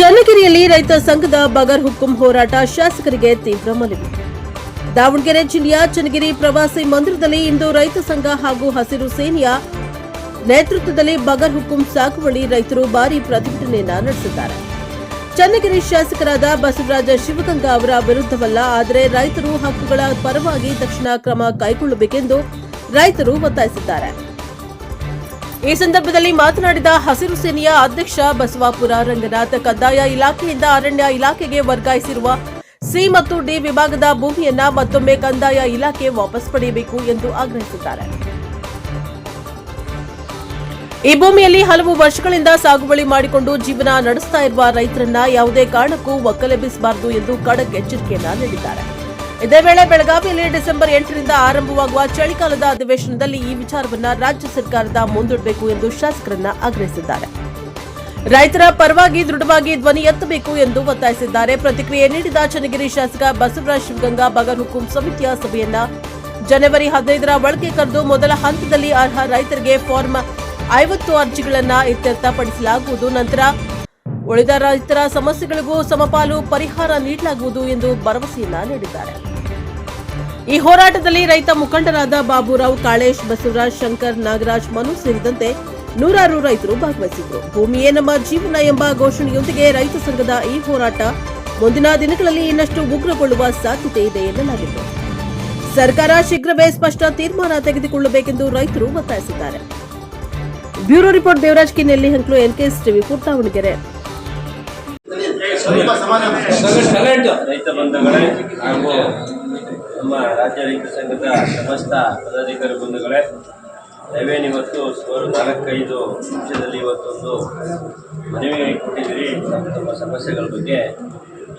ಚನ್ನಗಿರಿಯಲ್ಲಿ ರೈತ ಸಂಘದ ಬಗರ್ ಹುಕುಂ ಹೋರಾಟ ಶಾಸಕರಿಗೆ ತೀವ್ರ ಮನವಿ. ದಾವಣಗೆರೆ ಜಿಲ್ಲೆಯ ಚನ್ನಗಿರಿ ಪ್ರವಾಸಿ ಮಂದಿರದಲ್ಲಿ ಇಂದು ರೈತ ಸಂಘ ಹಾಗೂ ಹಸಿರು ಸೇನೆಯ ನೇತೃತ್ವದಲ್ಲಿ ಬಗರ್ ಹುಕುಂ ಸಾಗುವಳಿ ರೈತರು ಭಾರಿ ಪ್ರತಿಭಟನೆಯನ್ನು ನಡೆಸಿದ್ದಾರೆ. ಚನ್ನಗಿರಿ ಶಾಸಕರಾದ ಬಸವರಾಜ ಶಿವಗಂಗಾ ಅವರ ವಿರುದ್ಧವಲ್ಲ, ಆದರೆ ರೈತರು ಹಕ್ಕುಗಳ ಪರವಾಗಿ ತಕ್ಷಣ ಕ್ರಮ ಕೈಗೊಳ್ಳಬೇಕೆಂದು ರೈತರು ಒತ್ತಾಯಿಸಿದ್ದಾರೆ. ಈ ಸಂದರ್ಭದಲ್ಲಿ ಮಾತನಾಡಿದ ಹಸಿರು ಸೇನೆಯ ಅಧ್ಯಕ್ಷ ಬಸವಾಪುರ ರಂಗನಾಥ್ ಕಂದಾಯ ಇಲಾಖೆಯಿಂದ ಅರಣ್ಯ ಇಲಾಖೆಗೆ ವರ್ಗಾಯಿಸಿರುವ ಸಿ ಮತ್ತು ಡಿ ವಿಭಾಗದ ಭೂಮಿಯನ್ನ ಮತ್ತೊಮ್ಮೆ ಕಂದಾಯ ಇಲಾಖೆ ವಾಪಸ್ ಪಡೆಯಬೇಕು ಎಂದು ಆಗ್ರಹಿಸಿದ್ದಾರೆ. ಈ ಭೂಮಿಯಲ್ಲಿ ಹಲವು ವರ್ಷಗಳಿಂದ ಸಾಗುವಳಿ ಮಾಡಿಕೊಂಡು ಜೀವನ ನಡೆಸ್ತಾ ಇರುವ ರೈತರನ್ನ ಯಾವುದೇ ಕಾರಣಕ್ಕೂ ಒಕ್ಕಲೆಬ್ಬಿಸಬಾರದು ಎಂದು ಖಡಕ್ ಎಚ್ಚರಿಕೆಯನ್ನ ನೀಡಿದ್ದಾರೆ. ಇದೇ ವೇಳೆ ಬೆಳಗಾವಿಯಲ್ಲಿ ಡಿಸೆಂಬರ್ ಎಂಟರಿಂದ ಆರಂಭವಾಗುವ ಚಳಿಗಾಲದ ಅಧಿವೇಶನದಲ್ಲಿ ಈ ವಿಚಾರವನ್ನ ರಾಜ್ಯ ಸರ್ಕಾರದ ಮುಂದೂಡಬೇಕು ಎಂದು ಶಾಸಕರನ್ನ ಆಗ್ರಹಿಸಿದ್ದಾರೆ. ರೈತರ ಪರವಾಗಿ ದೃಢವಾಗಿ ಧ್ವನಿ ಎತ್ತಬೇಕು ಎಂದು ಒತ್ತಾಯಿಸಿದ್ದಾರೆ. ಪ್ರತಿಕ್ರಿಯೆ ನೀಡಿದ ಚನ್ನಗಿರಿ ಶಾಸಕ ಬಸವರಾಜ್ ಶಿವಗಂಗಾ ಬಗರ್ ಹುಕುಂ ಸಮಿತಿಯ ಸಭೆಯನ್ನ ಜನವರಿ ಹದಿನೈದರ ಒಳಗೆ ಕರೆದು ಮೊದಲ ಹಂತದಲ್ಲಿ ಅರ್ಹ ರೈತರಿಗೆ ಫಾರ್ಮ್ ಐವತ್ತು ಅರ್ಜಿಗಳನ್ನು ಇತ್ಯರ್ಥಪಡಿಸಲಾಗುವುದು. ನಂತರ ಉಳಿದ ರೈತರ ಸಮಸ್ಯೆಗಳಿಗೂ ಸಮಪಾಲು ಪರಿಹಾರ ನೀಡಲಾಗುವುದು ಎಂದು ಭರವಸೆಯನ್ನ ನೀಡಿದ್ದಾರೆ. ಈ ಹೋರಾಟದಲ್ಲಿ ರೈತ ಮುಖಂಡರಾದ ಬಾಬುರಾವ್ ಕಾಳೇಶ್ ಬಸವರಾಜ್ ಶಂಕರ್ ನಾಗರಾಜ್ ಮನು ಸೇರಿದಂತೆ ನೂರಾರು ರೈತರು ಭಾಗವಹಿಸಿದ್ರು ಭೂಮಿಯೇ ನಮ್ಮ ಜೀವನ ಎಂಬ ಘೋಷಣೆಯೊಂದಿಗೆ ರೈತ ಸಂಘದ ಈ ಹೋರಾಟ ಮುಂದಿನ ದಿನಗಳಲ್ಲಿ ಇನ್ನಷ್ಟು ಉಗ್ರಗೊಳ್ಳುವ ಸಾಧ್ಯತೆ ಇದೆ ಎನ್ನಲಾಗಿತ್ತು ಸರ್ಕಾರ ಶೀಘ್ರವೇ ಸ್ಪಷ್ಟ ತೀರ್ಮಾನ ತೆಗೆದುಕೊಳ್ಳಬೇಕೆಂದು ರೈತರು ಒತ್ತಾಯಿಸಿದ್ದಾರೆ ಬ್ಯೂರೋ ರಿಪೋರ್ಟ್ ದೇವರಾಜ್ ಕಿ ನೆಲ್ಲಿ ಹಂಕ್ಲು ಎನ್ಕೆಎಸ್ ಟಿವಿ ಪುಟ್ಟ ದಾವಣಗೆರೆ ರೈತ ಬಂಧುಗಳೇ ಹಾಗೂ ನಮ್ಮ ರಾಜ್ಯ ರೈತ ಸಂಘದ ಸಮಸ್ತ ಪದಾಧಿಕಾರಿ ಬಂಧುಗಳೇ ದಯವೇನು ಇವತ್ತು ಸುಮಾರು ನಾಲ್ಕೈದು ನಿಮಿಷದಲ್ಲಿ ಇವತ್ತೊಂದು ಮನವಿ ಕೊಟ್ಟಿದ್ದೀರಿ. ನಮ್ಮ ಸಮಸ್ಯೆಗಳ ಬಗ್ಗೆ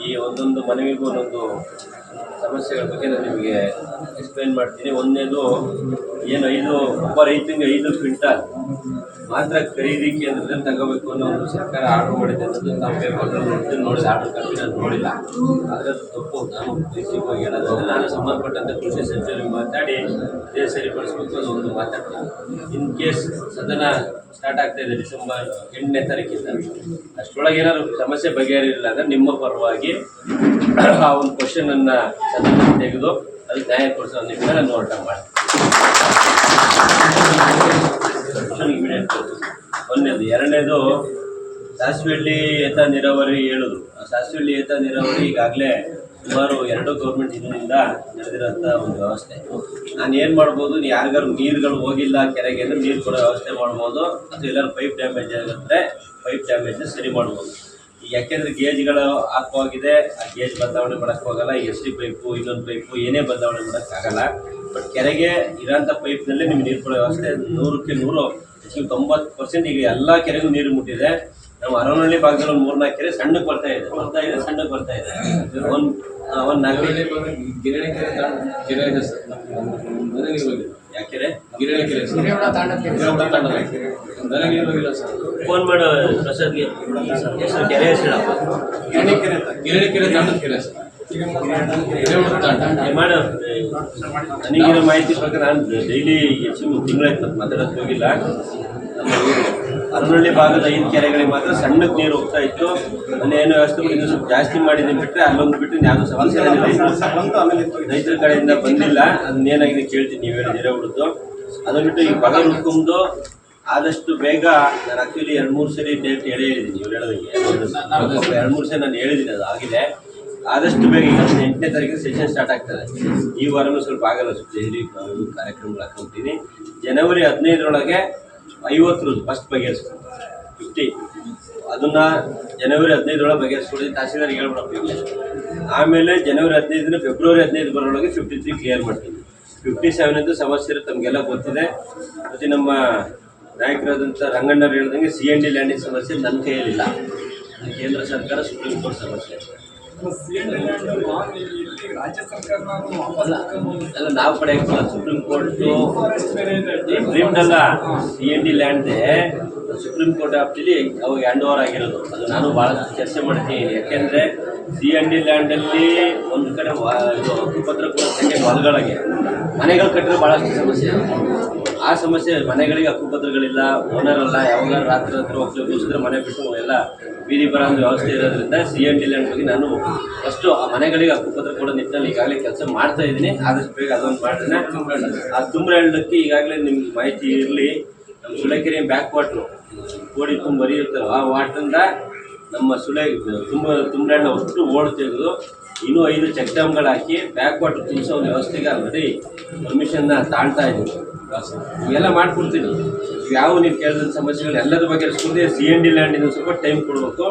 ಈ ಒಂದೊಂದು ಮನವಿಗೂ ಒಂದೊಂದು ಸಮಸ್ಯೆಗಳ ಬಗ್ಗೆ ನಾನು ನಿಮಗೆ ಎಕ್ಸ್ಪ್ಲೈನ್ ಮಾಡ್ತೀನಿ. ಒಂದನೇದು ಏನು ಐದು, ಒಬ್ಬ ರೈತನಿಗೆ ಐದು ಕ್ವಿಂಟಲ್ ಮಾತ್ರ ಖರೀದಿ ಕೇಂದ್ರದಲ್ಲಿ ತಗೋಬೇಕು ಅನ್ನೋ ಒಂದು ಸರ್ಕಾರ ಆರ್ಡರ್ ಮಾಡಿದೆ ಅನ್ನೋದು ನಾವು ಪೇಪರ್ನಲ್ಲಿ ನೋಡಿದ್ರೆ ನೋಡಿದ ಆರ್ಡರ್ ಕಾಪಿ ನಾನು ನೋಡಿಲ್ಲ. ಆದರೆ ಅದು ತಪ್ಪು. ನಾನು ಹೋಗಿ ಹೇಳೋದಾದ್ರೆ ನಾನು ಸಂಬಂಧಪಟ್ಟಂತೆ ಕೃಷಿ ಸಚಿವರಿಗೆ ಮಾತಾಡಿ ಅದೇ ಸರಿಪಡಿಸ್ಬೇಕು ಅನ್ನೋ ಒಂದು ಮಾತಾಡ್ತೀನಿ. ಇನ್ ಕೇಸ್ ಸದನ ಸ್ಟಾರ್ಟ್ ಆಗ್ತಾ ಇದೆ ಡಿಸೆಂಬರ್ ಎಂಟನೇ ತಾರೀಕಿಂದ, ಅಷ್ಟರೊಳಗೆ ಏನಾದ್ರು ಸಮಸ್ಯೆ ಬಗೆಹರಿಲ್ಲ ಅಂದರೆ ನಿಮ್ಮ ಪರವಾಗಿ ಆ ಒಂದು ಕ್ವಶನನ್ನು ಸದನ ತೆಗೆದು ಅದಕ್ಕೆ ನ್ಯಾಯ ಕೊಡಿಸೋ ನಿಟ್ಟಿನಲ್ಲಿ ನಾನು ಹೋರಾಟ ಇಮಿಡಿಯೇಟ್ ಒಂದನೇದು, ಎರಡನೇದು ಸಾಸಿವೆಳ್ಳಿ ಏತ ನೀರಾವರಿ ಹೇಳುದು. ಆ ಸಾಸಿವೆಳ್ಳಿ ಏತ ನೀರಾವರಿ ಈಗಾಗಲೇ ಸುಮಾರು ಎರಡು ಗೌರ್ಮೆಂಟ್ ಇದರಿಂದ ನಡೆದಿರೋಂಥ ಒಂದು ವ್ಯವಸ್ಥೆ. ನಾನು ಏನು ಮಾಡ್ಬೋದು ಯಾರಿಗಾರು ನೀರುಗಳು ಹೋಗಿಲ್ಲ ಕೆರೆಗೆ ಅಂದರೆ ನೀರು ಕೊಡೋ ವ್ಯವಸ್ಥೆ ಮಾಡ್ಬೋದು, ಅಥವಾ ಎಲ್ಲರೂ ಪೈಪ್ ಡ್ಯಾಮೇಜ್ ಆಗಿದ್ರೆ ಪೈಪ್ ಡ್ಯಾಮೇಜ್ ಸರಿ ಮಾಡ್ಬೋದು. ಯಾಕೆಂದ್ರೆ ಗೇಜ್ಗಳು ಹಾಕುವಾಗಿದೆ ಆ ಗೇಜ್ ಬದಲಾವಣೆ ಮಾಡಕ್ ಹೋಗಲ್ಲ. ಎಸ್ ಟಿ ಪೈಪು ಇನ್ನೊಂದು ಪೈಪು ಏನೇ ಬದಲಾವಣೆ ಮಾಡೋಕ್ಕಾಗಲ್ಲ ಬಟ್ ಕೆರೆಗೆ ಇರೋಂಥ ಪೈಪ್ನಲ್ಲೇ ನಿಮ್ಗೆ ನೀರು ಕೊಡೋ ವ್ಯವಸ್ಥೆ ನೂರಕ್ಕೆ ನೂರು ಹೆಚ್ಚಿಗೆ ತೊಂಬತ್ತು ಪರ್ಸೆಂಟ್ ಈಗ ಎಲ್ಲ ಕೆರೆಗೂ ನೀರು ಮುಟ್ಟಿದೆ. ನಾವು ಅರವನಹಳ್ಳಿ ಭಾಗದಲ್ಲಿ ಒಂದು ಮೂರ್ನಾಲ್ಕು ಕೆರೆ ಸಣ್ಣಕ್ಕೆ ಬರ್ತಾ ಇದೆ. ಬರ್ತಾ ಇದೆ ಸಣ್ಣಕ್ಕೆ ಬರ್ತಾ ಇದೆ. ಒಂದು ಒಂದು ನಾಲ್ಕು ಗಿರಣಿ ಕೆರೆ ಯಾಕೆರೆ? ಗಿರಣಿ ಕೆರೆ ತಾಂಡ ಸರ್. ಫೋನ್ ಮಾಡು ಪ್ರಸಾದ್ಗೆ ಹೆಸರು ಕೆರೆ ಹೆಸರು ತಾಂಡದ ಕೆರೆ ಸರ್. ಮಾಡು. ನನಗಿರೋ ಮಾಹಿತಿ ಪ್ರಕಾರ ನಾನು ಡೈಲಿ ಹೆಚ್ಚು ತಿಂಗಳಾಯ್ತು ಮತ್ತೆ ಮಾತಾಡೋಕೆ ಹೋಗಿಲ್ಲ. ನಮ್ಮ ಭಾಗದ ಐದು ಕೆರೆಗಳಿಗೆ ಮಾತ್ರ ಸಣ್ಣಕ್ಕೆ ನೀರು ಹೋಗ್ತಾ ಇತ್ತು. ಅಲ್ಲಿ ಏನು ವ್ಯವಸ್ಥೆ ಇನ್ನೂ ಸ್ವಲ್ಪ ಜಾಸ್ತಿ ಮಾಡಿದ್ದೀನಿ ಬಿಟ್ಟರೆ ಅಲ್ಲೊಂದು ಬಿಟ್ಟು ಯಾವುದೋ ಸಮಸ್ಯೆ ರೈತರು ಕಡೆಯಿಂದ ಬಂದಿಲ್ಲ. ಅದನ್ನೇನಾಗಿದೆ ಕೇಳ್ತೀನಿ ನೀವು ನೆರೆ ಹುಡುದು ಅದನ್ನ ಬಿಟ್ಟು ಈ ಬಗರ್ ಹುಡ್ಕೊಂಡು ಆದಷ್ಟು ಬೇಗ ನಾನು ಆ್ಯಕ್ಚುಲಿ ಎರಡು ಮೂರು ಸರಿ ಡೇಟ್ ಹೇಳಿ ಹೇಳಿದ್ದೀನಿ ಇವ್ರು ಹೇಳೋದಕ್ಕೆ. ಎರಡು ಮೂರು ಸರಿ ನಾನು ಹೇಳಿದ್ದೀನಿ ಅದು ಆಗಿದೆ. ಆದಷ್ಟು ಬೇಗ ಈಗ ಎಂಟನೇ ತಾರೀಕಿಗೆ ಸೆಷನ್ ಸ್ಟಾರ್ಟ್ ಆಗ್ತದೆ. ಈ ವಾರನೂ ಸ್ವಲ್ಪ ಆಗಲ್ಲ ಸ್ವಲ್ಪ ಡೈಲಿ ಕಾರ್ಯಕ್ರಮಗಳು ಹಾಕೊಂತೀನಿ. ಜನವರಿ ಹದಿನೈದರೊಳಗೆ ಐವತ್ತು ರೂಪಾಯಿ ಫಸ್ಟ್ ಬಗೆಹರಿಸ್ಕೊಂಡು ಫಿಫ್ಟಿ ಅದನ್ನ ಜನವರಿ ಹದಿನೈದರೊಳಗೆ ಬಗೆಹರಿಸ್ಕೊಳ್ಳಿ ತಹಸೀಲ್ದಾರ್ಗೆ ಹೇಳ್ಬಿಡಪ್ಪ ಈಗ. ಆಮೇಲೆ ಜನವರಿ ಹದಿನೈದರಿಂದ ಫೆಬ್ರವರಿ ಹದಿನೈದು ಬರೋಳಗೆ ಫಿಫ್ಟಿ ತ್ರೀ ಕ್ಲಿಯರ್ ಮಾಡ್ತೀನಿ. ಫಿಫ್ಟಿ ಸೆವೆನ್ ಅಂತ ಸಮಸ್ಯೆ ತಮಗೆಲ್ಲ ಗೊತ್ತಿದೆ. ಮತ್ತು ನಮ್ಮ ನಾಯಕರಾದಂಥ ರಂಗಣ್ಣವ್ರು ಹೇಳ್ದಂಗೆ ಸಿ ಎನ್ ಡಿ ಲ್ಯಾಂಡಿಂಗ್ ಸಮಸ್ಯೆ ನನ್ನ ಕೈಯಲ್ಲಿಲ್ಲ. ಕೇಂದ್ರ ಸರ್ಕಾರ ಸುಪ್ರೀಂ ಕೋರ್ಟ್ ಸಮಸ್ಯೆ. ಅಲ್ಲ, ನಾವು ಕಡೆ ಸುಪ್ರೀಂ ಕೋರ್ಟು ಡ್ರೀಮ್ಡಲ್ಲ ಸಿ ಎನ್ ಡಿ ಲ್ಯಾಂಡ್ದೆ ಸುಪ್ರೀಂ ಕೋರ್ಟ್ ಆಫ್ಟಿಲಿ ಅವಾಗ ಹ್ಯಾಂಡ್ ಓವರ್ ಆಗಿರೋದು. ಅದು ನಾನು ಭಾಳ ಚರ್ಚೆ ಮಾಡ್ತೀನಿ ಯಾಕೆಂದರೆ ಸಿ ಎನ್ ಡಿ ಲ್ಯಾಂಡಲ್ಲಿ ಒಂದು ಕಡೆ ಇದು ಕೂಡ ಸೆಕೆಂಡ್ ಹೊಲಗಳಿಗೆ ಮನೆಗಳು ಕಟ್ಟಿದ್ರೆ ಭಾಳಷ್ಟು ಸಮಸ್ಯೆ. ಆ ಸಮಸ್ಯೆ ಮನೆಗಳಿಗೆ ಹಕ್ಕುಪತ್ರಗಳಿಲ್ಲ ಓನರ್ ಅಲ್ಲ, ಯಾವಾಗ ರಾತ್ರಿ ಹತ್ರ ಹೋಗ್ತೀವಿ ಕೂಸಿದ್ರೆ ಮನೆ ಬಿಟ್ಟು ಎಲ್ಲ ಬೀದಿ ಬರೋ ವ್ಯವಸ್ಥೆ ಇರೋದ್ರಿಂದ ಸಿ ಎನ್ ಡಿ ಲ್ಯಾಂಡ್ ಬಗ್ಗೆ ನಾನು ಫಸ್ಟು ಆ ಮನೆಗಳಿಗೆ ಹಕ್ಕುಪತ್ರ ಕೊಡೋ ನಿಟ್ಟಿನಲ್ಲಿ ಈಗಾಗಲೇ ಕೆಲಸ ಮಾಡ್ತಾ ಇದ್ದೀನಿ. ಆದಷ್ಟು ಬೇಗ ಅದೊಂದು ಮಾಡ್ತೇನೆ. ಆ ತುಂಬ್ರಹಳ್ಳಕ್ಕೆ ಈಗಾಗಲೇ ನಿಮ್ಗೆ ಮಾಹಿತಿ ಇರಲಿ. ನಮ್ಮ ಸುಳೆಕೆರೆ ಬ್ಯಾಕ್ ವಾಟ್ರು ಕೋಡಿ ತುಂಬ ಹರಿಯುತ್ತಲ್ಲ ಆ ವಾಟ್ರಿಂದ ನಮ್ಮ ಸುಳೆ, ತುಂಬ ತುಂಬ್ರಹಳ್ಳ ಅಷ್ಟು ಓಡ್ತಿರೋದು ಇನ್ನೂ ಐದು ಚೆಕ್ ಡ್ಯಾಮ್ಗಳು ಹಾಕಿ ಬ್ಯಾಕ್ ವಾಟರ್ ತುಂಬಿಸೋ ವ್ಯವಸ್ಥೆಗೆ ಆಲ್ರೆಡಿ ಪರ್ಮಿಷನ್ನ ತಾಳ್ತಾ ಇದ್ದೀವಿ ಇವೆಲ್ಲ ಮಾಡ್ಕೊಡ್ತೀನಿ. ಯಾವ ನೀವು ಕೇಳಿದ ಸಮಸ್ಯೆಗಳು ಬಗ್ಗೆ ಇರಿಸ್ಕೊಂಡೆ ಸಿ ಎನ್ ಡಿ ಲ್ಯಾಂಡ್ ಇನ್ನೊಂದು ಸ್ವಲ್ಪ ಟೈಮ್ ಕೊಡಬೇಕು.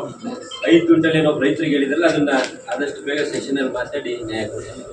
ಐದು ಕ್ವಿಂಟಲ್ ಏನೋ ರೈತರಿಗೆ ಹೇಳಿದ್ರಲ್ಲ, ಅದನ್ನು ಆದಷ್ಟು ಬೇಗ ಸೆಷನಲ್ಲಿ ಮಾತಾಡಿ ನ್ಯಾಯ ಕೊಡ್ತೀನಿ